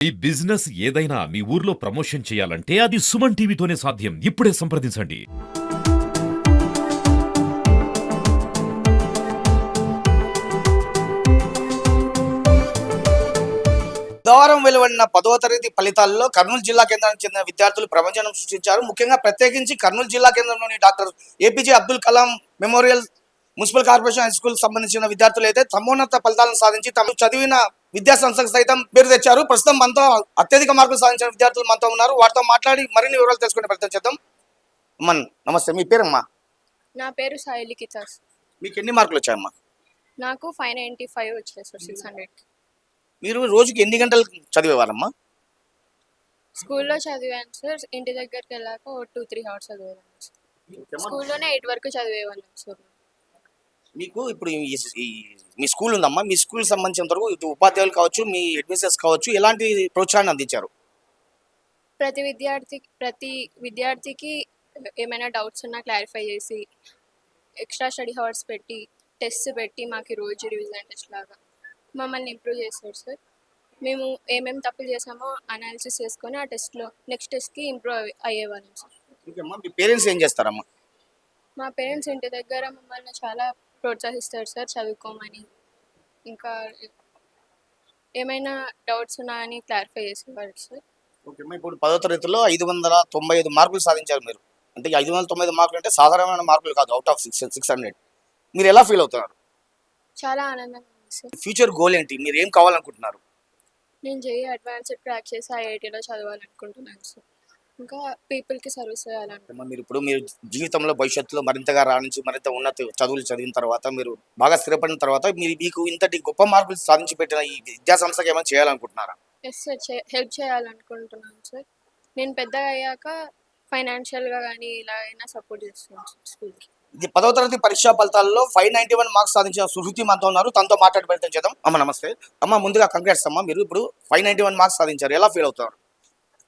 ఈ బిజినెస్ ఏదైనా మీ ఊర్లో ప్రమోషన్ చేయాలంటే అది సుమన్ టీవీతోనే సాధ్యం. ఇప్పుడే సంప్రదించండి. బుధవారం వెలువడిన పదవ తరగతి ఫలితాల్లో కర్నూలు జిల్లా కేంద్రానికి చెందిన విద్యార్థులు ప్రపంచం సృష్టించారు. ముఖ్యంగా ప్రత్యేకించి కర్నూలు జిల్లా కేంద్రంలోని doctor APJ Abdul Kalam memorial municipal corporation high school సంబంధించిన విద్యార్థులు అయితే సమోన్నత ఫలితాలను సాధించి తమ చదివిన విద్యా సంస్థకు సైతం పేరు తెచ్చారు. ప్రస్తుతం మనతో అత్యధిక మార్కులు సాధించిన విద్యార్థులు మనతో ఉన్నారు. వారితో మాట్లాడి మరిన్ని వివరాలు తెలుసుకునే ప్రయత్నం చేద్దాం. అమ్మన్ నమస్తే. మీ పేరమ్మా? నా పేరు సాయిలి కితాస్ మీకు ఎన్ని మార్కులు వచ్చాయమ్మా? నాకు ఫైవ్ నైంటీ ఫైవ్ వచ్చాయి సార్ సిక్స్ హండ్రెడ్కి. మీరు రోజుకి ఎన్ని గంటలు చదివేవారమ్మా? స్కూల్లో చదివాను సార్. ఇంటి దగ్గరికి వెళ్ళాక టూ త్రీ అవర్స్ చదివేదాన్ని స్కూల్లోనే ఎయిట్ వరకు చదివేవాళ్ళం సార్. మీకు ఇప్పుడు మీ స్కూల్ ఉందమ్మా. మీ స్కూల్ సంబంధించినంత వరకు ఇటు ఉపాధ్యాయులు కావచ్చు మీ అడ్మిషన్స్ కావచ్చు ఎలాంటి ప్రోత్సాహాన్ని అందించారు? ప్రతి విద్యార్థికి ప్రతి విద్యార్థికి ఏమైనా డౌట్స్ ఉన్నా క్లారిఫై చేసి ఎక్స్ట్రా స్టడీ అవర్స్ పెట్టి టెస్ట్ పెట్టి మాకు రోజు రివిజన్ టెస్ట్ లాగా మమ్మల్ని ఇంప్రూవ్ చేశారు సార్. మేము ఏమేమి తప్పులు చేసామో అనాలిసిస్ చేసుకొని ఆ టెస్ట్లో నెక్స్ట్ టెస్ట్కి ఇంప్రూవ్ అయ్యేవాళ్ళం సార్. ఓకేమ్మా మీ పేరెంట్స్ ఏం చేస్తారమ్మా? మా పేరెంట్స్ ఇంటి దగ్గర మమ్మల్ని చాలా ప్రోత్సహిస్తారు సార్ చదువుకోమని. ఇంకా ఏమైనా డౌట్స్ ఉన్నాయని క్లారిఫై చేసేవారు సార్. ఓకేమ్మా ఇప్పుడు పదో తరగతిలో ఐదు వందల తొంభై ఐదు మార్కులు సాధించారు మీరు. అంటే ఐదు వందల తొంభై ఐదు మార్కులు అంటే సాధారణమైన మార్కులు కాదు out of six six hundred మీరు ఎలా ఫీల్ అవుతున్నారు? చాలా ఆనందంగా ఉంది సార్. ఫ్యూచర్ గోల్ ఏంటి? మీరు ఏం కావాలనుకుంటున్నారు? నేను జేఈ అడ్వాన్స్డ్ క్రాక్ చేసి ఐఐటీలో చదవాలనుకుంటున్నాను సార్. ఇంకా పీపుల్కి సర్వీస్ చేయాలనుకుంటున్నాను అమ్మా, మీరు ఇప్పుడు మీరు జీవితంలో భవిష్యత్తులో మరింతగా రాణించి మరింత ఉన్నత చదువులు చదివిన తర్వాత మీరు బాగా స్థిరపడిన తర్వాత మీరు మీకు ఇంతటి గొప్ప మార్కులు సాధించి పెట్టిన ఈ విద్యా సంస్థకి ఏమైనా చేయాలనుకుంటున్నారా? ఎస్ సార్ హెల్ప్ చేయాలనుకుంటున్నాను సార్. నేను పెద్దగా అయ్యాక ఫైనాన్షియల్గా కానీ ఇలా అయినా సపోర్ట్ చేస్తాను సార్ స్కూల్కి. ఇది పదవ తరగతి పరీక్షా ఫలితాల్లో ఫైవ్ నైన్టీ వన్ మార్క్స్ సాధించిన సుహృతి మనతో ఉన్నారు. తనతో మాట్లాడి ప్రయత్నం చేద్దాం. అమ్మ నమస్తే. అమ్మ ముందుగా కంగ్రాట్స్ అమ్మ. మీరు ఇప్పుడు ఫైవ్ నైన్టీ వన్ మార్క్స్ సాధించారు. ఎలా ఫీల్ అవుతారు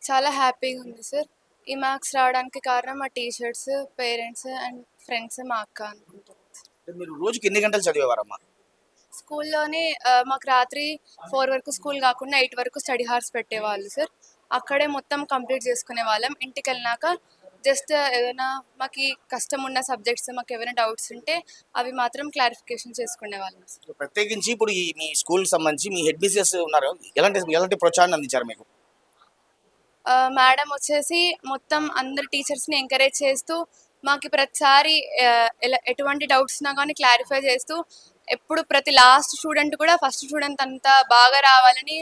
చాలా హ్యాపీగా ఉంది సార్. ఈ మార్క్స్ రావడానికి కారణం మా టీచర్స్ పేరెంట్స్ అండ్ ఫ్రెండ్స్ మా అక్క అనుకుంటున్నాను. అంటే మీరు రోజుకి ఎన్ని గంటలు చదివేవారమ్మా? స్కూల్లోనే మాకు రాత్రి ఫోర్ వరకు స్కూల్ కాకుండా ఎయిట్ వరకు స్టడీ హార్స్ పెట్టేవాళ్ళు సార్. అక్కడే మొత్తం కంప్లీట్ చేసుకునే వాళ్ళం. ఇంటికి వెళ్ళినాక జస్ట్ ఏదైనా మాకు కష్టం ఉన్న సబ్జెక్ట్స్ మాకు ఏమైనా డౌట్స్ ఉంటే అవి మాత్రం క్లారిఫికేషన్ చేసుకునే వాళ్ళం ప్రత్యేకించి ఇప్పుడు ఈ మీ స్కూల్ సంబంధించి మీ హెడ్ మిస్సెస్ ఉన్నారు. ఎలాంటి ఎలాంటి ప్రోత్సాహాన్ని అందించారు మీకు? మేడం వచ్చేసి మొత్తం అందరు టీచర్స్ని ఎంకరేజ్ చేస్తూ మాకు ప్రతిసారి ఎటువంటి డౌట్స్ ఉన్నా కానీ క్లారిఫై చేస్తూ ఎప్పుడు ప్రతి లాస్ట్ స్టూడెంట్ కూడా ఫస్ట్ స్టూడెంట్ అంతా బాగా రావాలని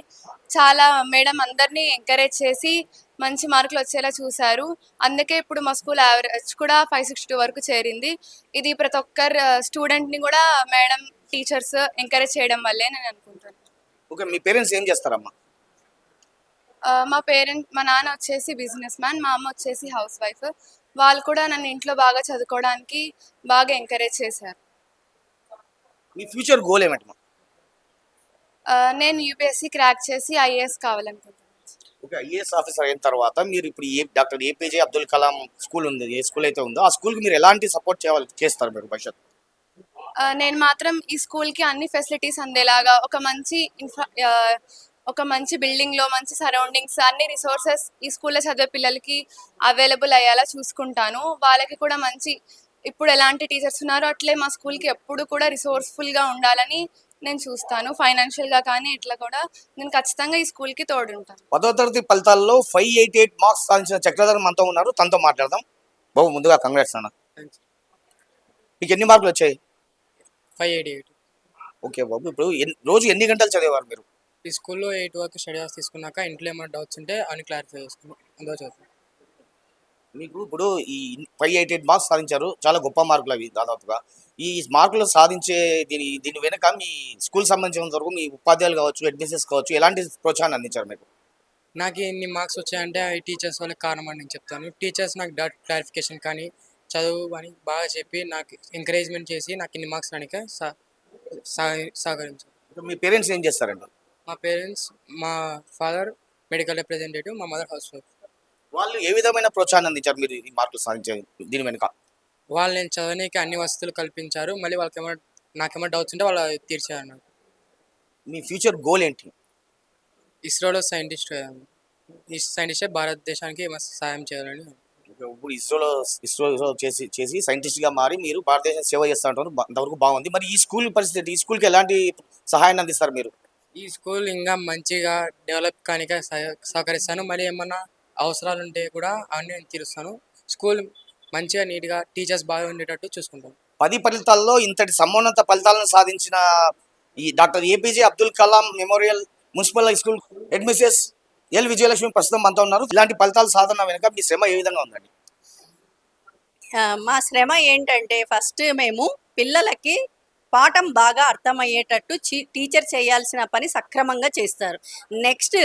చాలా మేడం అందరినీ ఎంకరేజ్ చేసి మంచి మార్కులు వచ్చేలా చూశారు. అందుకే ఇప్పుడు మా స్కూల్ యావరేజ్ కూడా ఫైవ్ సిక్స్టీ వరకు చేరింది. ఇది ప్రతి ఒక్కరు స్టూడెంట్ని కూడా మేడం టీచర్స్ ఎంకరేజ్ చేయడం వల్లే నేను అనుకుంటున్నాను ఓకే మీ పేరెంట్స్ ఏం చేస్తారమ్మా? మా పేరెంట్ మా నాన్న వచ్చేసి బిజినెస్ మ్యాన్ మా అమ్మ వచ్చేసి హౌస్ వైఫ్. వాళ్ళు కూడా నన్ను ఇంట్లో బాగా చదువుకోవడానికి బాగా ఎంకరేజ్ చేశారు. మీ ఫ్యూచర్ గోల్ ఏమిటమ్మా? నేను యూపీఎస్సీ క్రాక్ చేసి ఐఏఎస్ కావాలనుకుంటున్నాను. ఓకే ఐఏఎస్ ఆఫీసర్ అయిన తర్వాత మీరు ఇప్పుడు ఏ doctor APJ Abdul Kalam school ఉంది ఏ స్కూల్ అయితే ఉందో ఆ స్కూల్కి మీరు ఎలాంటి సపోర్ట్ చేయాలి చేస్తారు మీరు భవిష్యత్తు నేను మాత్రం ఈ స్కూల్కి అన్ని ఫెసిలిటీస్ అందేలాగా ఒక మంచి ఇన్ఫ్రా ఒక మంచి బిల్డింగ్లో మంచి సరౌండింగ్స్ అన్ని రిసోర్సెస్ ఈ స్కూల్లో చదివే పిల్లలకి అవైలబుల్ అయ్యేలా చూసుకుంటాను. వాళ్ళకి కూడా మంచి ఇప్పుడు ఎలాంటి టీచర్స్ ఉన్నారో అట్లే మా స్కూల్కి ఎప్పుడు కూడా రిసోర్స్ఫుల్గా ఉండాలని నేను చూస్తాను. ఫైనాన్షియల్గా కానీ ఇట్లా కూడా నేను ఖచ్చితంగా ఈ స్కూల్కి తోడుంటాను. పదో తరగతి ఫలితాల్లో ఫైవ్ ఎయిట్ ఎయిట్ మార్క్స్ సాధించిన చక్రధర్ మనతో ఉన్నారు. తనతో మాట్లాడదాం. బాబు ముందుగా కంగ్రాట్స్ అన్న మీకు ఎన్ని మార్కులు వచ్చాయి? ఫైవ్ ఎయిటీ ఎయిట్ ఓకే బాబు ఇప్పుడు రోజు ఎన్ని గంటలు చదివేవారు మీరు? ఈ స్కూల్లో ఎయిట్ వరకు స్టడీ అవర్స్ తీసుకున్నాక ఇంట్లో ఏమైనా డౌట్స్ ఉంటే అని క్లారిఫై చేసుకుని అందులో మీకు ఇప్పుడు ఈ ఫైవ్ ఎయిట్ ఎయిట్ మార్క్స్ సాధించారు. చాలా గొప్ప మార్కులు అవి దాదాపుగా. ఈ మార్కులు సాధించే దీని దీని వెనుక మీ స్కూల్ సంబంధించినంత వరకు మీ ఉపాధ్యాయులు కావచ్చు అడ్మిషన్స్ కావచ్చు ఎలాంటి ప్రోత్సాహాన్ని అందించారు మీకు? నాకు ఇన్ని మార్క్స్ వచ్చాయంటే అవి టీచర్స్ వాళ్ళకి కారణం అని నేను చెప్తాను. టీచర్స్ నాకు డౌట్ క్లారిఫికేషన్ కానీ చదువు అని బాగా చెప్పి నాకు ఎంకరేజ్మెంట్ చేసి నాకు ఇన్ని మార్క్స్ రానిక సహ- సహ- సహకరించారు. మీ పేరెంట్స్ ఏం చేస్తారండి మా పేరెంట్స్ మా ఫాదర్ మెడికల్ రిప్రజెంటేటివ్ మా మదర్ హౌస్ వైఫ్. వాళ్ళు ఏ విధమైన ప్రోత్సాహాన్ని అందించారు మీరు ఈ మార్కులు సాధించే దీని వెనుక? వాళ్ళు నేను చదవనీకి అన్ని వసతులు కల్పించారు మళ్ళీ వాళ్ళకి ఏమైనా నాకేమైనా డౌట్స్ ఉంటే వాళ్ళు తీర్చారు నాకు. మీ ఫ్యూచర్ గోల్ ఏంటి? ఇస్రోలో సైంటిస్ట్ ఈ సైంటిస్టే భారతదేశానికి ఏమైనా సహాయం చేయాలని. ఇప్పుడు ఇస్రోలో ఇస్రోలో చేసి చేసి సైంటిస్ట్గా మారి మీరు భారతదేశం సేవ చేస్తా ఉంటారు అంతవరకు బాగుంది. మరి ఈ స్కూల్ పరిస్థితి ఈ స్కూల్కి ఎలాంటి సహాయాన్ని అందిస్తారు మీరు? ఈ స్కూల్ ఇంకా మంచిగా డెవలప్ కానిక సహ- సహకరిస్తాను. మరి ఏమన్నా అవసరాలు ఉంటే కూడా అవన్నీ నేను తీరుస్తాను. స్కూల్ మంచిగా నీట్గా టీచర్స్ బాగా ఉండేటట్టు చూసుకుంటాను. పది ఫలితాల్లో ఇంతటి సమున్నత ఫలితాలను సాధించిన ఈ doctor APJ Abdul Kalam memorial municipal high school head Mrs L Vijayalakshmi ప్రస్తుతం మనతో ఉన్నారు. ఇలాంటి ఫలితాల సాధన వెనుక మీ శ్రమ ఏ విధంగా ఉందండి? మా శ్రమ ఏంటంటే ఫస్ట్ మేము పిల్లలకి పాఠం బాగా అర్థమయ్యేటట్టు టీచర్ చేయాల్సిన పని సక్రమంగా చేస్తారు. నెక్స్ట్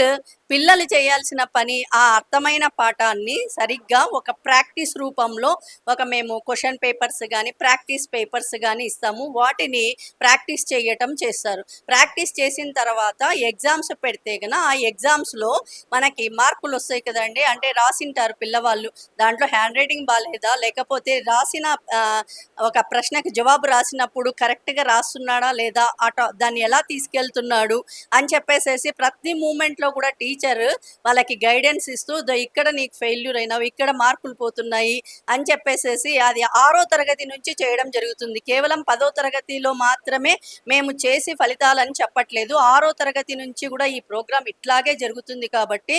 పిల్లలు చేయాల్సిన పని ఆ అర్థమైన పాఠాన్ని సరిగ్గా ఒక ప్రాక్టీస్ రూపంలో ఒక మేము క్వశ్చన్ పేపర్స్ కానీ ప్రాక్టీస్ పేపర్స్ కానీ ఇస్తాము. వాటిని ప్రాక్టీస్ చేయటం చేస్తారు. ప్రాక్టీస్ చేసిన తర్వాత ఎగ్జామ్స్ పెడితే కనుక ఆ ఎగ్జామ్స్లో మనకి మార్కులు వస్తాయి కదండి. అంటే రాసింటారు పిల్లవాళ్ళు. దాంట్లో హ్యాండ్ రైటింగ్ బాగాలేదా లేకపోతే రాసిన ఒక ప్రశ్నకి జవాబు రాసినప్పుడు కరెక్ట్ కరెక్ట్గా రాస్తున్నాడా లేదా అట దాన్ని ఎలా తీసుకెళ్తున్నాడు అని చెప్పేసేసి ప్రతి మూమెంట్లో కూడా టీచర్ వాళ్ళకి గైడెన్స్ ఇస్తూ ఇక్కడ నీకు ఫెయిల్యూర్ అయినావు ఇక్కడ మార్కులు పోతున్నాయి అని చెప్పేసేసి అది ఆరో తరగతి నుంచి చేయడం జరుగుతుంది. కేవలం పదో తరగతిలో మాత్రమే మేము చేసి ఫలితాలని చెప్పట్లేదు. ఆరో తరగతి నుంచి కూడా ఈ ప్రోగ్రామ్ ఇట్లాగే జరుగుతుంది కాబట్టి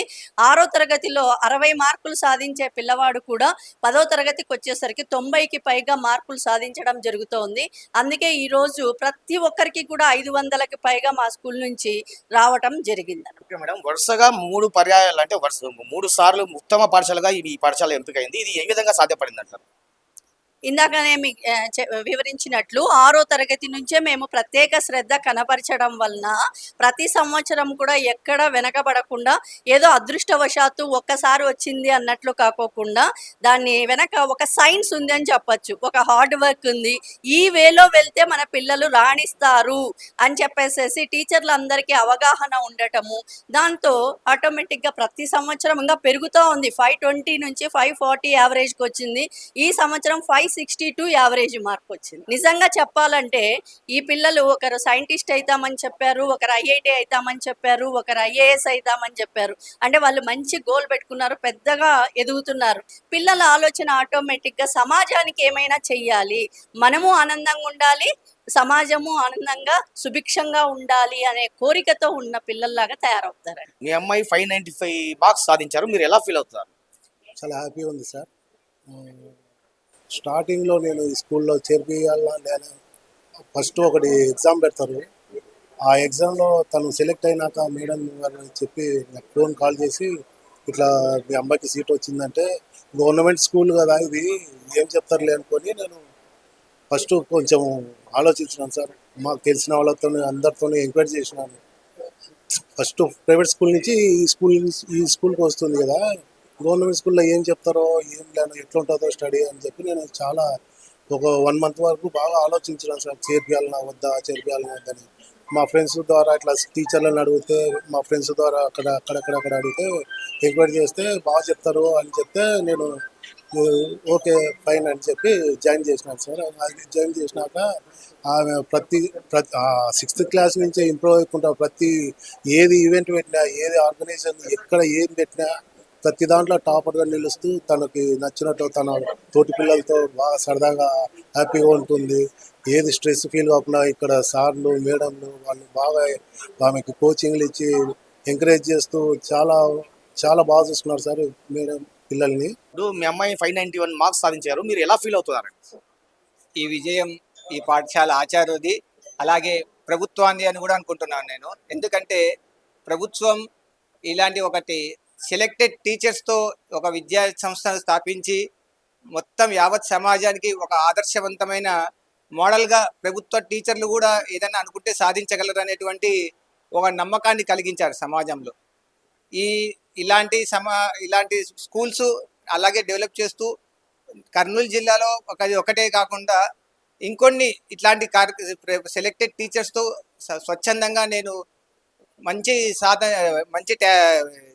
ఆరో తరగతిలో అరవై మార్కులు సాధించే పిల్లవాడు కూడా పదో తరగతికి వచ్చేసరికి తొంభైకి పైగా మార్కులు సాధించడం జరుగుతోంది. అందుకే ఈ రోజు ప్రతి ఒక్కరికి కూడా ఐదు వందలకి పైగా మా స్కూల్ నుంచి రావటం జరిగింది. మేడం. వరుసగా మూడు పర్యాయాలు అంటే వరుస మూడు సార్లు ఉత్తమ పాఠశాలగా ఈ పాఠశాల ఎంపికైంది. ఇది ఏ విధంగా సాధ్యపడింది అంటారు ఇందాకనే మీకు చె- వివరించినట్లు ఆరో తరగతి నుంచే మేము ప్రత్యేక శ్రద్ధ కనపరచడం వలన ప్రతి సంవత్సరం కూడా ఎక్కడ వెనకబడకుండా ఏదో అదృష్టవశాత్తు ఒక్కసారి వచ్చింది అన్నట్లు కాకోకుండా దాన్ని వెనక ఒక సైన్స్ ఉంది అని చెప్పొచ్చు ఒక హార్డ్ వర్క్ ఉంది ఈ వేలో వెళ్తే మన పిల్లలు రాణిస్తారు అని చెప్పేసేసి టీచర్లందరికీ అవగాహన ఉండటము దాంతో ఆటోమేటిక్గా ప్రతి సంవత్సరం ఇంకా పెరుగుతూ ఉంది. ఫైవ్ ట్వంటీ నుంచి ఫైవ్ ఫార్టీ యావరేజ్కి వచ్చింది. ఈ సంవత్సరం five sixty two average mark వచ్చింది నిజంగా చెప్పాలంటే ఈ పిల్లలు ఒకరు సైంటిస్ట్ అవుతామని చెప్పారు ఒకరు ఐఐటి అవుతామని చెప్పారు ఒకరు ఐఏఎస్ అవుతామని చెప్పారు. అంటే వాళ్ళు మంచి గోల్ పెట్టుకున్నారు పెద్దగా ఎదుగుతున్నారు. పిల్లల ఆలోచన ఆటోమేటిక్గా సమాజానికి ఏమైనా చెయ్యాలి మనము ఆనందంగా ఉండాలి సమాజము ఆనందంగా సుభిక్షంగా ఉండాలి అనే కోరికతో ఉన్న పిల్లల్లాగా తయారవుతారు. మీ అమ్మాయి ఫైవ్ నైన్టీ ఫైవ్ మార్క్స్ సాధించారు మీరు ఎలా ఫీల్ అవుతారు చాలా హ్యాపీగా ఉంది సార్. స్టార్టింగ్లో నేను ఈ స్కూల్లో చేర్పియాలా నేను ఫస్ట్ ఒకటి ఎగ్జామ్ పెడతారు. ఆ ఎగ్జామ్లో తను సెలెక్ట్ అయినాక మేడం గారు చెప్పి నాకు ఫోన్ కాల్ చేసి ఇట్లా మీ అమ్మాయికి సీట్ వచ్చిందంటే గవర్నమెంట్ స్కూల్ కదా ఇది ఏం చెప్తారులే అనుకొని నేను ఫస్ట్ కొంచెం ఆలోచించినాను సార్. మాకు తెలిసిన వాళ్ళతో అందరితో ఎంక్వైరీ చేసినాను. ఫస్ట్ ప్రైవేట్ స్కూల్ నుంచి ఈ స్కూల్ ఈ స్కూల్కి వస్తుంది కదా. గవర్నమెంట్ స్కూల్లో ఏం చెప్తారో ఏం లేను ఎట్లుంటుందో స్టడీ అని చెప్పి నేను చాలా ఒక వన్ మంత్ వరకు బాగా ఆలోచించినాను సార్. చేర్పియాలన్నా వద్దా చేర్పియాలన్నా వద్దని మా ఫ్రెండ్స్ ద్వారా ఇట్లా టీచర్లను అడిగితే మా ఫ్రెండ్స్ ద్వారా అక్కడ అక్కడక్కడక్కడ అడిగితే ఎంక్వైరీ చేస్తే బాగా చెప్తారు అని చెప్తే నేను ఓకే ఫైన్ అని చెప్పి జాయిన్ చేసినాను సార్. అది జాయిన్ చేసినాక ఆమె ప్రతి ప్రతి సిక్స్త్ క్లాస్ నుంచే ఇంప్రూవ్ అయ్యకుండా ప్రతి ఏది ఈవెంట్ పెట్టినా ఏది ఆర్గనైజేషన్ ఎక్కడ ఏం పెట్టినా ప్రతి దాంట్లో టాపర్గా నిలుస్తూ తనకి నచ్చినట్టు తన తోటి పిల్లలతో బాగా సరదాగా హ్యాపీగా ఉంటుంది. ఏది స్ట్రెస్ ఫీల్ కాకుండా ఇక్కడ సార్లు మేడంలు వాళ్ళు బాగా ఆమెకి కోచింగ్లు ఇచ్చి ఎంకరేజ్ చేస్తూ చాలా చాలా బాగా చూసుకున్నారు సార్ మేడం పిల్లల్ని. ఇప్పుడు మీ అమ్మాయి ఫైవ్ నైన్టీ వన్ మార్క్స్ సాధించారు. మీరు ఎలా ఫీల్ అవుతున్నారు? ఈ విజయం ఈ పాఠశాల ఆచార్యది అలాగే ప్రభుత్వాన్ని అని కూడా అనుకుంటున్నాను నేను. ఎందుకంటే ప్రభుత్వం ఇలాంటి ఒకటి సెలెక్టెడ్ టీచర్స్తో ఒక విద్యా సంస్థను స్థాపించి మొత్తం యావత్ సమాజానికి ఒక ఆదర్శవంతమైన మోడల్గా ప్రభుత్వ టీచర్లు కూడా ఏదైనా అనుకుంటే సాధించగలరు అనేటువంటి ఒక నమ్మకాన్ని కలిగించారు సమాజంలో. ఈ ఇలాంటి సమా ఇలాంటి స్కూల్స్ అలాగే డెవలప్ చేస్తూ కర్నూలు జిల్లాలో ఒక ఒకటే కాకుండా ఇంకొన్ని ఇట్లాంటి కార్ సెలెక్టెడ్ టీచర్స్తో స్వచ్ఛందంగా నేను మంచి సాధన మంచి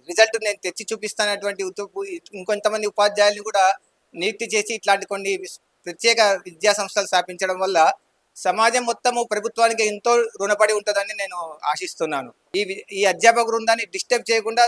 రిజల్ట్ నేను తెచ్చి చూపిస్తానటువంటి ఇంకొంతమంది ఉపాధ్యాయుల్ని కూడా నియుక్తి చేసి ఇట్లాంటి కొన్ని ప్రత్యేక విద్యా సంస్థలు స్థాపించడం వల్ల సమాజం మొత్తము ప్రభుత్వానికి ఎంతో రుణపడి ఉంటుందని నేను ఆశిస్తున్నాను. ఈ వి- ఈ అధ్యాపక బృందాన్ని డిస్టర్బ్ చేయకుండా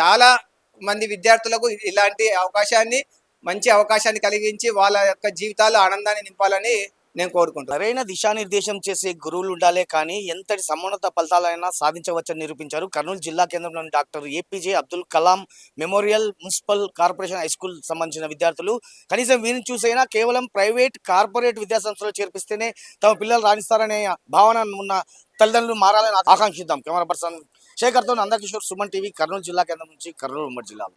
చాలా మంది విద్యార్థులకు ఇలాంటి అవకాశాన్ని మంచి అవకాశాన్ని కలిగించి వాళ్ళ యొక్క జీవితాల్లో ఆనందాన్ని నింపాలని నేను కోరుకుంటాను సరైన దిశానిర్దేశం చేసే గురువులు ఉండాలే కానీ ఎంతటి సమున్నత ఫలితాలైనా సాధించవచ్చని నిరూపించారు కర్నూలు జిల్లా కేంద్రంలోని doctor APJ Abdul Kalam memorial municipal corporation high school సంబంధించిన విద్యార్థులు. కనీసం వీరిని చూసైనా కేవలం ప్రైవేట్ కార్పొరేట్ విద్యాసంస్థలో చేర్పిస్తేనే తమ పిల్లలు రాణిస్తారనే భావన ఉన్న తల్లిదండ్రులు మారాలని ఆకాంక్షిద్దాం. కెమెరా పర్సన్ శేఖర్తో నందకిషోర్ సుమన్ టీవీ కర్నూలు జిల్లా కేంద్రం నుంచి కర్నూలు ఉమ్మడి జిల్లా